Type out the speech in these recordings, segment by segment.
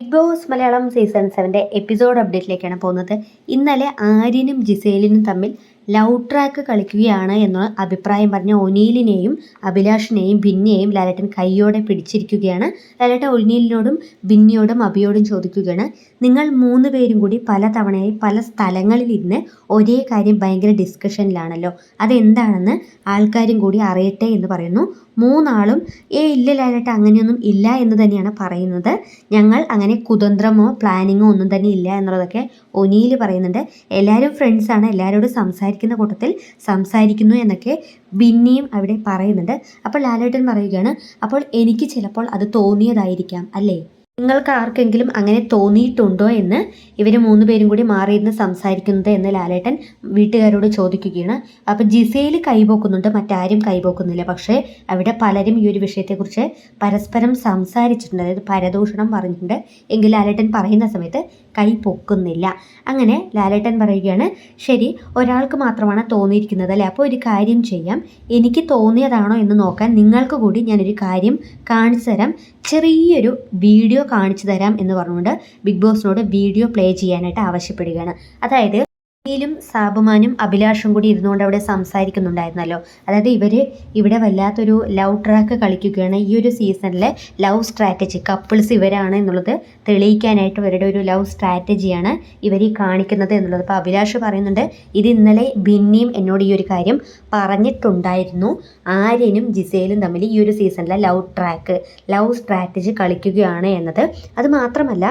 Big boss Malayalam season സെവന്റെ episode അപ്ഡേറ്റിലേക്കാണ് പോകുന്നത്. ഇന്നലെ ആര്യനും ജിസേലിനും തമ്മിൽ ലവ് ട്രാക്ക് കളിക്കുകയാണ് എന്ന അഭിപ്രായം പറഞ്ഞ ഒനീലിനെയും അഭിലാഷിനെയും ബിന്നിയെയും ലാലേട്ടൻ കൈയോടെ പിടിച്ചിരിക്കുകയാണ്. ലാലേട്ടൻ ഒനീലിനോടും ബിന്നിയോടും അഭിയോടും ചോദിക്കുകയാണ്. നിങ്ങൾ മൂന്ന് പേരും കൂടി പല തവണയായി പല സ്ഥലങ്ങളിൽ ഇരുന്ന് ഒരേ കാര്യം ഭയങ്കര ഡിസ്കഷനിലാണല്ലോ അതെന്താണെന്ന് ആൾക്കാരും കൂടി അറിയട്ടെ എന്ന് പറയുന്നു. മൂന്നാളും ഏ ഇല്ല ലാലേട്ട അങ്ങനെയൊന്നും ഇല്ല എന്ന് തന്നെയാണ് പറയുന്നത്. ഞങ്ങൾ അങ്ങനെ കുതന്ത്രമോ പ്ലാനിങ്ങോ ഒന്നും തന്നെ ഇല്ല എന്നുള്ളതൊക്കെ ഒനീൽ പറയുന്നുണ്ട്. എല്ലാവരും ഫ്രണ്ട്സാണ് എല്ലാവരോടും സംസാരിക്കുന്ന കൂട്ടത്തിൽ സംസാരിക്കുന്നു എന്നൊക്കെ ബിന്നിയും അവിടെ പറയുന്നുണ്ട്. അപ്പോൾ ലാലേട്ടൻ പറയുകയാണ് അപ്പോൾ എനിക്ക് ചിലപ്പോൾ അത് തോന്നിയതായിരിക്കാം അല്ലേ? നിങ്ങൾക്ക് ആർക്കെങ്കിലും അങ്ങനെ തോന്നിയിട്ടുണ്ടോ എന്ന് ഇവർ മൂന്ന് പേരും കൂടി മാറിയിരുന്ന് സംസാരിക്കുന്നത് എന്ന് ലാലേട്ടൻ വീട്ടുകാരോട് ചോദിക്കുകയാണ്. അപ്പോൾ ജിസയിൽ കൈപോക്കുന്നുണ്ട് മറ്റാരും കൈപോക്കുന്നില്ല. പക്ഷേ അവിടെ പലരും ഈ ഒരു വിഷയത്തെക്കുറിച്ച് പരസ്പരം സംസാരിച്ചിട്ടുണ്ട്. അതായത് പരദൂഷണം പറഞ്ഞിട്ടുണ്ട്. എങ്കിൽ ലാലേട്ടൻ പറയുന്ന സമയത്ത് കൈ പൊക്കുന്നില്ല. അങ്ങനെ ലാലേട്ടൻ പറയുകയാണ് ശരി ഒരാൾക്ക് മാത്രമാണ് തോന്നിയിരിക്കുന്നത് അല്ലേ? അപ്പോൾ ഒരു കാര്യം ചെയ്യാം. എനിക്ക് തോന്നിയതാണോ എന്ന് നോക്കാൻ നിങ്ങൾക്ക് കൂടി ഞാനൊരു കാര്യം കാണിച്ചു തരാം. ചെറിയൊരു വീഡിയോ കാണിച്ചു തരാം എന്ന് പറഞ്ഞുകൊണ്ട് ബിഗ് ബോസിനോട് വീഡിയോ പ്ലേ ചെയ്യാനായിട്ട് ആവശ്യപ്പെടുകയാണ്. അതായത് നീലും സാബുമാനും അഭിലാഷും കൂടി ഇരുന്നുകൊണ്ട് അവിടെ സംസാരിക്കുന്നുണ്ടായിരുന്നല്ലോ. അതായത് ഇവർ ഇവിടെ വല്ലാത്തൊരു ലവ് ട്രാക്ക് കളിക്കുകയാണ് ഈ ഒരു സീസണിലെ ലവ് സ്ട്രാറ്റജി. കപ്പിൾസ് ഇവരാണ് എന്നുള്ളത് തെളിയിക്കാനായിട്ട് ഇവരുടെ ഒരു ലവ് സ്ട്രാറ്റജിയാണ് ഇവർ ഈ കാണിക്കുന്നത് എന്നുള്ളത്. അപ്പോൾ അഭിലാഷ് പറയുന്നുണ്ട് ഇത് ഇന്നലെ ബിന്നിയും എന്നോട് ഈ ഒരു കാര്യം പറഞ്ഞിട്ടുണ്ടായിരുന്നു. ആര്യനും ജിസേലും തമ്മിൽ ഈ ഒരു സീസണിലെ ലവ് ട്രാക്ക് ലവ് സ്ട്രാറ്റജി കളിക്കുകയാണ് എന്നത്. അത് മാത്രമല്ല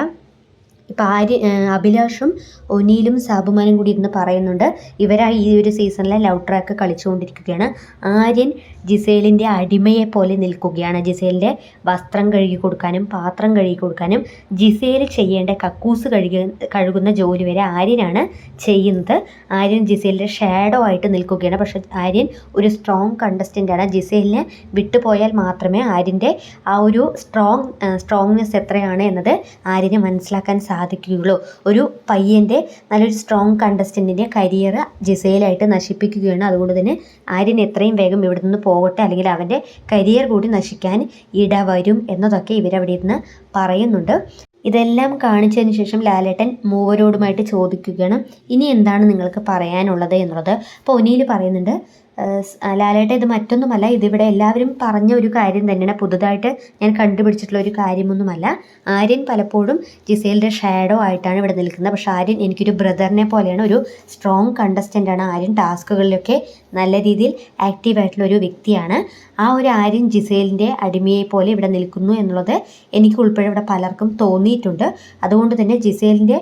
ഇപ്പം ആര്യ അഭിലാഷും ഒനീലും സാബുമാനും കൂടി ഇരുന്ന് പറയുന്നുണ്ട്. ഇവരായി ഈ ഒരു സീസണിലെ ലവ് ട്രാക്ക് കളിച്ചുകൊണ്ടിരിക്കുകയാണ്. ആര്യൻ ജിസേലിന്റെ അടിമയെ പോലെ നിൽക്കുകയാണ്. ജിസേലിന്റെ വസ്ത്രം കഴുകി കൊടുക്കാനും പാത്രം കഴുകി കൊടുക്കാനും ജിസേൽ ചെയ്യേണ്ട കക്കൂസ് കഴുകി കഴുകുന്ന ജോലി വരെ ആര്യനാണ് ചെയ്യുന്നത്. ആര്യൻ ജിസേലിന്റെ ഷാഡോ ആയിട്ട് നിൽക്കുകയാണ്. പക്ഷേ ആര്യൻ ഒരു സ്ട്രോങ് കണ്ടസ്റ്റന്റാണ് ജിസേലിനെ വിട്ടുപോയാൽ മാത്രമേ ആര്യന്റെ ആ ഒരു സ്ട്രോങ് സ്ട്രോങ്നെസ് എത്രയാണ് എന്നത് ആര്യന് മനസ്സിലാക്കാൻ സാധിക്കുകയുള്ളൂ. ഒരു പയ്യന്റെ നല്ലൊരു സ്ട്രോങ് കണ്ടസ്റ്റന്റിന്റെ കരിയർ ജിസയിലായിട്ട് നശിപ്പിക്കുകയാണ്. അതുകൊണ്ട് തന്നെ ആര്യൻ എത്രയും വേഗം ഇവിടെ നിന്ന് പോകട്ടെ അല്ലെങ്കിൽ അവന്റെ കരിയർ കൂടി നശിക്കാൻ ഇടവരും എന്നതൊക്കെ ഇവരവിടെ ഇരുന്ന് പറയുന്നുണ്ട്. ഇതെല്ലാം കാണിച്ചതിന് ശേഷം ലാലേട്ടൻ മൂവരോടുമായിട്ട് ചോദിക്കുകയാണ് ഇനി എന്താണ് നിങ്ങൾക്ക് പറയാനുള്ളത്? എന്നുള്ളത്. അപ്പോൾ ഒനിയിൽ പറയുന്നുണ്ട് ലാലേട്ട ഇത് മറ്റൊന്നുമല്ല. ഇതിവിടെ എല്ലാവരും പറഞ്ഞ ഒരു കാര്യം തന്നെയാണ്. പുതുതായിട്ട് ഞാൻ കണ്ടുപിടിച്ചിട്ടുള്ള ഒരു കാര്യമൊന്നുമല്ല. ആര്യൻ പലപ്പോഴും ജിസേലിന്റെ ഷാഡോ ആയിട്ടാണ് ഇവിടെ നിൽക്കുന്നത്. പക്ഷേ ആര്യൻ എനിക്കൊരു ബ്രദറിനെ പോലെയാണ് ഒരു സ്ട്രോങ് കണ്ടസ്റ്റന്റ് ആണ്. ആര്യൻ ടാസ്കുകളിലൊക്കെ നല്ല രീതിയിൽ ആക്റ്റീവ് ഒരു വ്യക്തിയാണ്. ആ ഒരു ആര്യൻ ജിസേലിന്റെ അടിമയെ പോലെ ഇവിടെ നിൽക്കുന്നു എന്നുള്ളത് എനിക്ക് ഉൾപ്പെടെ ഇവിടെ പലർക്കും തോന്നിയിട്ടുണ്ട്. അതുകൊണ്ട് തന്നെ ജിസേലിന്റെ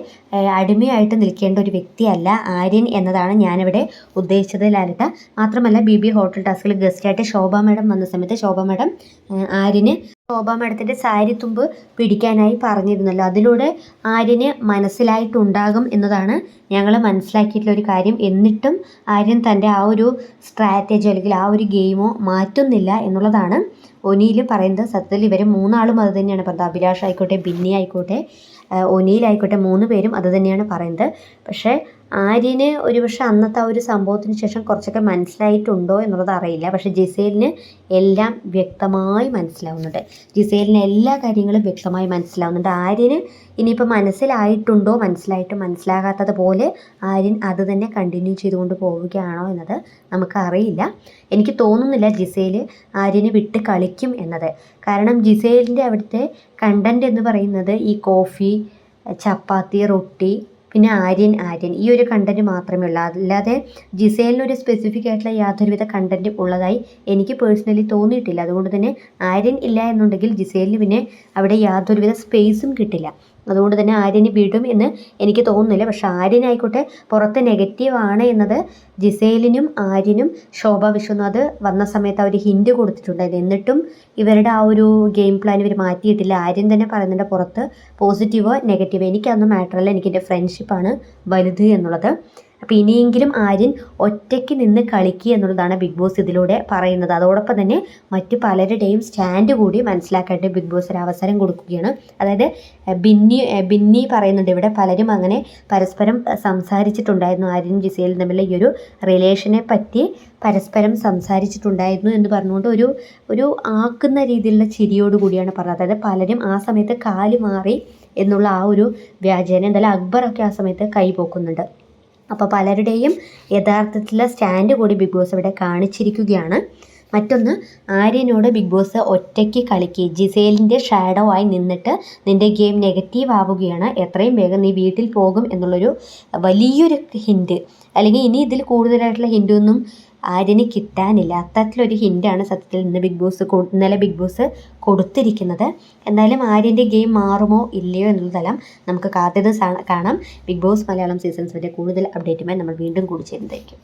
അടിമയായിട്ട് നിൽക്കേണ്ട ഒരു വ്യക്തിയല്ല ആര്യൻ എന്നതാണ് ഞാനിവിടെ ഉദ്ദേശിച്ചത് ലാലിട്ട. മാത്രമല്ല ബി ബി ഹോട്ടൽ ടാസ്കിൽ ഗസ്റ്റായിട്ട് ശോഭ മാഡം വന്ന സമയത്ത് ശോഭ മാഡം ആര്യന് ശോഭ മാഡത്തിന്റെ സാരി തുമ്പ് പിടിക്കാനായി പറഞ്ഞിരുന്നല്ലോ. അതിലൂടെ ആര്യന് മനസ്സിലായിട്ടുണ്ടാകും എന്നതാണ് ഞങ്ങൾ മനസ്സിലാക്കിയിട്ടുള്ള ഒരു കാര്യം. എന്നിട്ടും ആര്യൻ തന്റെ ആ ഒരു സ്ട്രാറ്റജി അല്ലെങ്കിൽ ആ ഒരു ഗെയിമോ മാറ്റുന്നില്ല എന്നുള്ളതാണ് ഒനിയിൽ പറയുന്നത്. സത്യത്തിൽ ഇവർ മൂന്നാളും അത് തന്നെയാണ്. പറഞ്ഞത് അഭിലാഷ് ആയിക്കോട്ടെ ബിന്നി ആയിക്കോട്ടെ ഒനിയിലായിക്കോട്ടെ മൂന്ന് പേരും അത് തന്നെയാണ് പറയുന്നത്. പക്ഷേ ആര്യന് ഒരുപക്ഷെ അന്നത്തെ ആ ഒരു സംഭവത്തിന് ശേഷം കുറച്ചൊക്കെ മനസ്സിലായിട്ടുണ്ടോ എന്നുള്ളത് അറിയില്ല. പക്ഷേ ജിസേലിന് എല്ലാം വ്യക്തമായി മനസ്സിലാവുന്നുണ്ട്. ജിസേലിന് എല്ലാ കാര്യങ്ങളും വ്യക്തമായി മനസ്സിലാവുന്നുണ്ട്. ആര്യന് ഇനിയിപ്പോൾ മനസ്സിലായിട്ടുണ്ടോ മനസ്സിലായിട്ട് മനസ്സിലാകാത്തത് പോലെ ആര്യൻ അത് തന്നെ കണ്ടിന്യൂ ചെയ്തുകൊണ്ട് പോവുകയാണോ എന്നത് നമുക്കറിയില്ല എനിക്ക് തോന്നുന്നില്ല ജിസേൽ ആര്യനെ വിട്ട് കളിക്കും എന്നത്. കാരണം ജിസേലിന്റെ അവിടുത്തെ കണ്ടന്റ് എന്ന് പറയുന്നത് ഈ കോഫി ചപ്പാത്തി റൊട്ടി പിന്നെ ആര്യൻ ആര്യൻ. ഈ ഒരു കണ്ടന്റ് മാത്രമേ ഉള്ളൂ. അല്ലാതെ ജിസേലിന് ഒരു സ്പെസിഫിക് ആയിട്ടുള്ള യാതൊരുവിധ കണ്ടന്റും ഉള്ളതായി എനിക്ക് പേഴ്സണലി തോന്നിയിട്ടില്ല. അതുകൊണ്ട് തന്നെ ആര്യൻ ഇല്ല എന്നുണ്ടെങ്കിൽ ജിസേലിന് പിന്നെ അവിടെ യാതൊരുവിധ സ്പേസും കിട്ടില്ല. അതുകൊണ്ട് തന്നെ ആര്യന് വിടും എന്ന് എനിക്ക് തോന്നുന്നില്ല. പക്ഷെ ആര്യനായിക്കോട്ടെ പുറത്ത് നെഗറ്റീവ് ആണ് എന്നത് ജിസേലിനും ആര്യനും ശോഭ വിശ്വനാഥ് വന്ന സമയത്ത് അവർ ഹിൻഡ് കൊടുത്തിട്ടുണ്ടായിരുന്നു. എന്നിട്ടും ഇവരുടെ ആ ഒരു ഗെയിം പ്ലാൻ ഇവർ മാറ്റിയിട്ടില്ല. ആര്യൻ തന്നെ പറയുന്നുണ്ട് പുറത്ത് പോസിറ്റീവോ നെഗറ്റീവോ എനിക്കതൊന്നും മാറ്ററല്ല എനിക്കെന്റെ ഫ്രണ്ട്ഷിപ്പാണ് വലുത് എന്നുള്ളത്. അപ്പോൾ ഇനിയെങ്കിലും ആര്യൻ ഒറ്റയ്ക്ക് നിന്ന് കളിക്കുക എന്നുള്ളതാണ് ബിഗ് ബോസ് ഇതിലൂടെ പറയുന്നത്. അതോടൊപ്പം തന്നെ മറ്റു പലരുടെയും സ്റ്റാൻഡ് കൂടി മനസ്സിലാക്കാനായിട്ട് ബിഗ് ബോസ് ഒരു അവസരം കൊടുക്കുകയാണ്. അതായത് ബിന്നി ബിന്നി പറയുന്നുണ്ട് ഇവിടെ പലരും അങ്ങനെ പരസ്പരം സംസാരിച്ചിട്ടുണ്ടായിരുന്നു. ആര്യൻ ജിസയിലും തമ്മിൽ ഈ ഒരു റിലേഷനെ പറ്റി പരസ്പരം സംസാരിച്ചിട്ടുണ്ടായിരുന്നു എന്ന് പറഞ്ഞുകൊണ്ട് ഒരു ഒരു ആക്കുന്ന രീതിയിലുള്ള ചിരിയോട് കൂടിയാണ് പറഞ്ഞത്. അതായത് പലരും ആ സമയത്ത് കാൽ മാറി എന്നുള്ള ആ ഒരു വ്യാജേന എന്തായാലും അക്ബറൊക്കെ ആ സമയത്ത് കൈ പോക്കുന്നുണ്ട്. അപ്പോൾ പലരുടെയും യഥാർത്ഥത്തിലുള്ള സ്റ്റാൻഡ് കൂടി ബിഗ് ബോസ് ഇവിടെ കാണിച്ചിരിക്കുകയാണ്. മറ്റൊന്ന് ആര്യനോട് ബിഗ് ബോസ് ഒറ്റയ്ക്ക് കളിക്കുക ജിസേലിന്റെ ഷാഡോ ആയി നിന്നിട്ട് നിന്റെ ഗെയിം നെഗറ്റീവ് ആവുകയാണ്. എത്രയും വേഗം നീ വീട്ടിൽ പോകും എന്നുള്ളൊരു വലിയൊരു ഹിന്റ് അല്ലെങ്കിൽ ഇനി ഇതിൽ കൂടുതലായിട്ടുള്ള ഹിന്റൊന്നും ആര്യന് കിട്ടാനില്ല. അത്തരത്തിലൊരു ഹിന്റാണ് സത്യത്തിൽ ഇന്ന് ബിഗ് ബോസ് ഇന്നലെ ബിഗ് ബോസ് കൊടുത്തിരിക്കുന്നത്. എന്തായാലും ആര്യന്റെ ഗെയിം മാറുമോ ഇല്ലയോ എന്നുള്ളതെല്ലാം നമുക്ക് കാത്തിരുന്ന് കാണാം. ബിഗ് ബോസ് മലയാളം സീസൺസിന്റെ കൂടുതൽ അപ്ഡേറ്റുമായി നമ്മൾ വീണ്ടും കൂടി ചേരുന്നതായിരിക്കും.